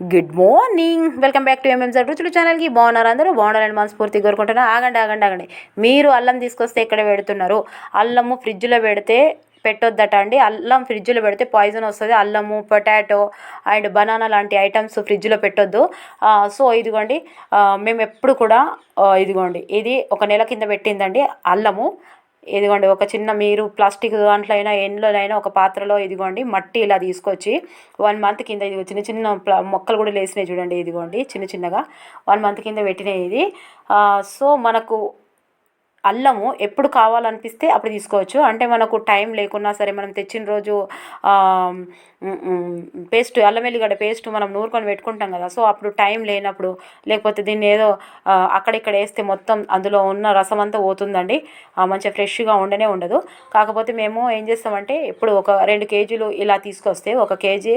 Good morning welcome back to MMZ రుచులు ఛానల్కి బాగున్నారు అందరూ? బాగున్నారని మనస్ఫూర్తి కోరుకుంటున్నా. ఆగండి ఆగండి ఆగండి. మీరు అల్లం తీసుకొస్తే ఎక్కడ పెడుతున్నారు? అల్లము ఫ్రిడ్జ్లో పెడితే పెట్టొద్దట అండి. అల్లం ఫ్రిడ్జ్లో పెడితే పాయిజన్ వస్తుంది. అల్లము పొటాటో అండ్ బనానా లాంటి ఐటమ్స్ ఫ్రిడ్జ్లో పెట్టొద్దు. సో ఇదిగోండి. మేము ఎప్పుడు కూడా ఇదిగోండి. ఇది ఒక నెల కింద పెట్టిందండి అల్లము. ఇదిగోండి ఒక చిన్న మీరు ప్లాస్టిక్ దాంట్లో అయినా ఎండ్లోనైనా ఒక పాత్రలో ఇదిగోండి మట్టి ఇలా తీసుకొచ్చి వన్ మంత్ కింద ఇది చిన్న చిన్న ప్ల- మొక్కలు కూడా లేసినాయి చూడండి ఇదిగోండి చిన్న చిన్నగా వన్ మంత్ కింద పెట్టినాయి ఇది. సో మనకు అల్లము ఎప్పుడు కావాలనిపిస్తే అప్పుడు తీసుకోవచ్చు. అంటే మనకు టైం లేకున్నా సరే మనం తెచ్చిన రోజు పేస్ట్ అల్లం వెల్లిగడ్డ పేస్ట్ మనం నూరుకొని పెట్టుకుంటాం కదా. సో అప్పుడు టైం లేనప్పుడు లేకపోతే దీన్ని ఏదో అక్కడిక్కడ వేస్తే మొత్తం అందులో ఉన్న రసం అంతా పోతుందండి. మంచిగా ఫ్రెష్గా ఉండనే ఉండదు. కాకపోతే మేము ఏం చేస్తామంటే ఇప్పుడు ఒక రెండు కేజీలు ఇలా తీసుకొస్తే ఒక కేజీ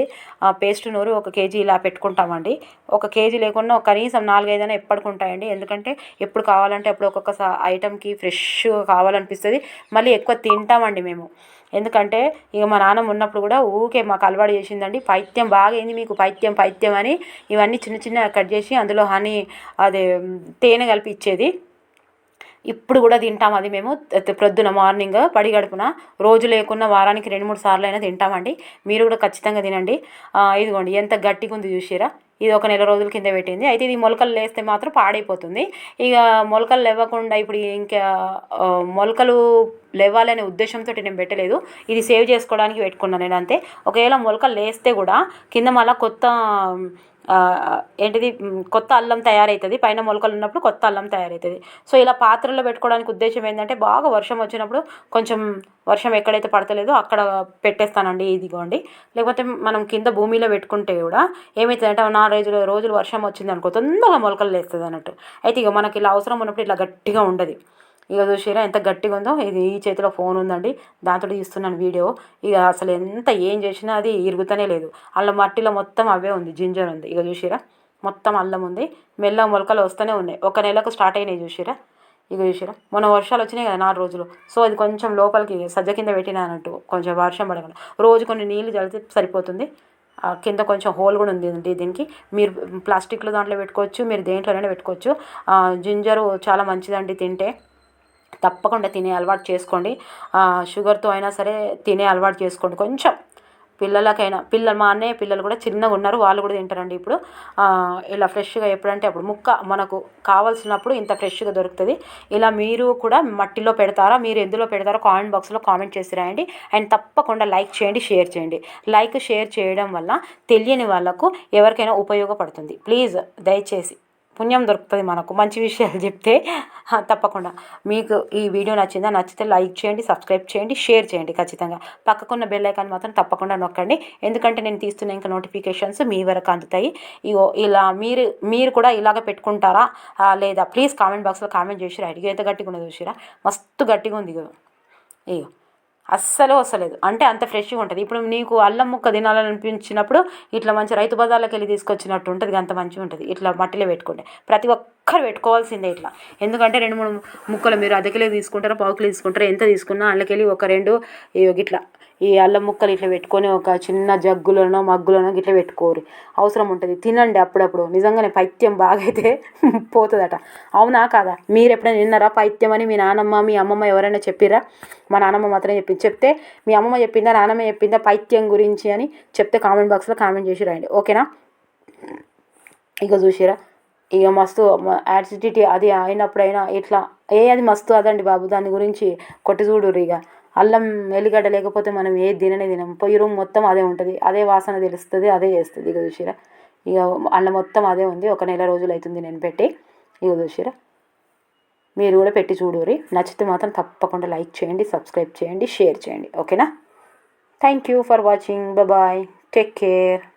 పేస్ట్ నూరు ఒక కేజీ ఇలా పెట్టుకుంటామండి. ఒక కేజీ లేకుండా కనీసం నాలుగైదైనా ఎప్పటికుంటాయండి ఎందుకంటే ఎప్పుడు కావాలంటే అప్పుడు ఒక్కొక్క ఐటమ్కి ఫ్రెష్ కావాలనిపిస్తుంది. మళ్ళీ ఎక్కువ తింటామండి మేము. ఎందుకంటే ఇక మా నాన్నమ్మ ఉన్నప్పుడు కూడా ఊకే మాకు అలవాటు చేసిందండి. పైత్యం బాగా అయింది మీకు పైత్యం పైత్యం అని ఇవన్నీ చిన్న చిన్న కట్ చేసి అందులో హనీ అదే తేనె కలిపి ఇచ్చేది. ఇప్పుడు కూడా తింటాం అది మేము. ప్రొద్దున మార్నింగ్ పడి గడుపున రోజు లేకున్నా వారానికి రెండు మూడు సార్లు అయినా తింటామండి. మీరు కూడా ఖచ్చితంగా తినండి. ఇదిగోండి ఎంత గట్టిగా ఉంది చూసారా ఇది ఒక నెల రోజుల కింద పెట్టింది. అయితే ఇది మొలకలు లేస్తే మాత్రం పాడైపోతుంది. ఇక మొలకలు లేవకుండా ఇప్పుడు ఇంకా మొలకలు లేవాలనే ఉద్దేశంతో నేను పెట్టలేదు. ఇది సేవ్ చేసుకోవడానికి పెట్టుకున్నాను నేను అంతే. ఒకవేళ మొలకలు లేస్తే కూడా కింద మళ్ళీ కొత్త ఏంటిది కొత్త అల్లం తయారవుతుంది పైన మొలకలు ఉన్నప్పుడు కొత్త అల్లం తయారవుతుంది సో ఇలా పాత్రలో పెట్టుకోవడానికి ఉద్దేశం ఏంటంటే బాగా వర్షం వచ్చినప్పుడు కొంచెం వర్షం ఎక్కడైతే పడతలేదో అక్కడ పెట్టేస్తానండి ఇదిగోండి. లేకపోతే మనం కింద భూమిలో పెట్టుకుంటే కూడా ఏమవుతుందంటే నాలుగు రోజులు రోజులు వర్షం వచ్చింది అనుకో తొందరగా మొలకలు లేస్తుంది అన్నట్టు అయితే ఇక మనకి ఇలా అవసరం ఉన్నప్పుడు ఇట్లా గట్టిగా ఉండదు. ఇక చూసారా ఎంత గట్టిగా ఉందో. ఇది ఈ చేతిలో ఫోన్ ఉందండి. దాంతో తీస్తున్నాను వీడియో. ఇక అసలు ఎంత ఏం చేసినా అది ఇరుగుతూనే లేదు. అల్ల మట్టిలో మొత్తం అవే ఉంది జింజర్ ఉంది. ఇక చూసిరా మొత్తం అల్లం ఉంది. మెల్ల మొలకలు వస్తూనే ఉన్నాయి. ఒక నెలకు స్టార్ట్ అయినాయి చూసిరా ఇక చూసిరా మొన్న వర్షాలు వచ్చినాయి కదా నాలుగు రోజులు. సో అది కొంచెం లోపలికి సజ్జ కింద పెట్టినానంటూ కొంచెం వర్షం పడకుండా. రోజు కొన్ని నీళ్ళు చల్లితే సరిపోతుంది. కింద కొంచెం హోల్ కూడా ఉంది అండి దీనికి. మీరు ప్లాస్టిక్లో దాంట్లో పెట్టుకోవచ్చు మీరు దేంట్లోనైనా పెట్టుకోవచ్చు. జింజరు చాలా మంచిదండి తింటే. తప్పకుండా తినే అలవాటు చేసుకోండి. షుగర్తో అయినా సరే తినే అలవాటు చేసుకోండి. కొంచెం పిల్లలకైనా పిల్లలు మా అన్నయ్య పిల్లలు కూడా చిన్నగా ఉన్నారు వాళ్ళు కూడా తింటారండి ఇప్పుడు. ఇలా ఫ్రెష్గా ఎప్పుడంటే అప్పుడు ముక్క మనకు కావాల్సినప్పుడు ఇంత ఫ్రెష్గా దొరుకుతుంది. ఇలా మీరు కూడా మట్టిలో పెడతారా మీరు ఎందులో పెడతారో కామెంట్ బాక్స్లో కామెంట్ చేసి రాయండి. అండ్ తప్పకుండా లైక్ చేయండి షేర్ చేయండి. లైక్ షేర్ చేయడం వల్ల తెలియని వాళ్ళకు ఎవరికైనా ఉపయోగపడుతుంది. ప్లీజ్ దయచేసి. పుణ్యం దొరుకుతుంది మనకు. మంచి విషయాలు చెప్తే తప్పకుండా. మీకు ఈ వీడియో నచ్చిందా నచ్చితే లైక్ చేయండి సబ్స్క్రైబ్ చేయండి షేర్ చేయండి ఖచ్చితంగా. పక్కకున్న బెల్ ఐకాన్ మాత్రం తప్పకుండా నొక్కండి. ఎందుకంటే నేను తీస్తున్న ఇంకా నోటిఫికేషన్స్ మీ వరకు అందుతాయి. ఇగో ఇలా మీరు మీరు కూడా ఇలాగ పెట్టుకుంటారా? లేదా ప్లీజ్ కామెంట్ బాక్స్లో కామెంట్ చేసిరా? రాయండి ఎంత గట్టిగా ఉన్నదో చూసిరా? మస్తు గట్టిగా ఉంది ఇగో. ఇగో. అస్సలు వస్తలేదు. అంటే అంత ఫ్రెష్గా ఉంటుంది. ఇప్పుడు నీకు అల్లం ముక్క తినాలనిపించినప్పుడు ఇట్లా మంచి రైతు బజార్లోకి వెళ్ళి తీసుకొచ్చినట్టు ఉంటుంది. అంత మంచిగా ఉంటుంది. ఇట్లా మట్టిలో పెట్టుకుంటే ప్రతి ఒక్కరు పెట్టుకోవాల్సిందే ఇట్లా. ఎందుకంటే రెండు మూడు ముక్కలు మీరు అర్ధ తీసుకుంటారో పావు తీసుకుంటారో ఎంత తీసుకున్నా అందులోకెళ్ళి ఒక రెండు ఇట్లా ఈ అల్లం ముక్కలు ఇట్లా పెట్టుకొని ఒక చిన్న జగ్గులోనో మగ్గులోనో ఇట్లా పెట్టుకోరు. అవసరం ఉంటుంది. తినండి అప్పుడప్పుడు. నిజంగానే పైత్యం బాగైతే పోతుందట. అవునా కాదా? మీరు ఎప్పుడైనా విన్నారా? పైత్యం అని మీ నానమ్మ మీ అమ్మమ్మ ఎవరైనా చెప్పిరా మా నానమ్మ మాత్రమే చెప్పింది. చెప్తే మీ అమ్మమ్మ చెప్పిందా? నానమ్మ చెప్పిందా? పైత్యం గురించి అని చెప్తే కామెంట్ బాక్స్లో కామెంట్ చేసి రాయండి. ఓకేనా? ఇక చూసిరా ఇక మస్తు యాసిడిటీ అది అయినప్పుడైనా ఇట్లా ఏ అది మస్తు అదండి బాబు. దాని గురించి కొట్టి చూడుర్రు ఇక అల్లం ఎల్లిగడ్డ లేకపోతే మనం ఏది తిననే తినం. పొయ్యి రూమ్ మొత్తం అదే ఉంటుంది. అదే వాసన తెలుస్తుంది అదే చేస్తుంది. ఇక చూసిరా? ఇక అల్లం మొత్తం అదే ఉంది. ఒక నెల రోజులు అవుతుంది నేను పెట్టి. ఇక చూసిరా? మీరు కూడా పెట్టి చూడుర్రి. నచ్చితే మాత్రం తప్పకుండా లైక్ చేయండి సబ్స్క్రైబ్ చేయండి షేర్ చేయండి. ఓకేనా? Thank you for watching. Bye. Take care.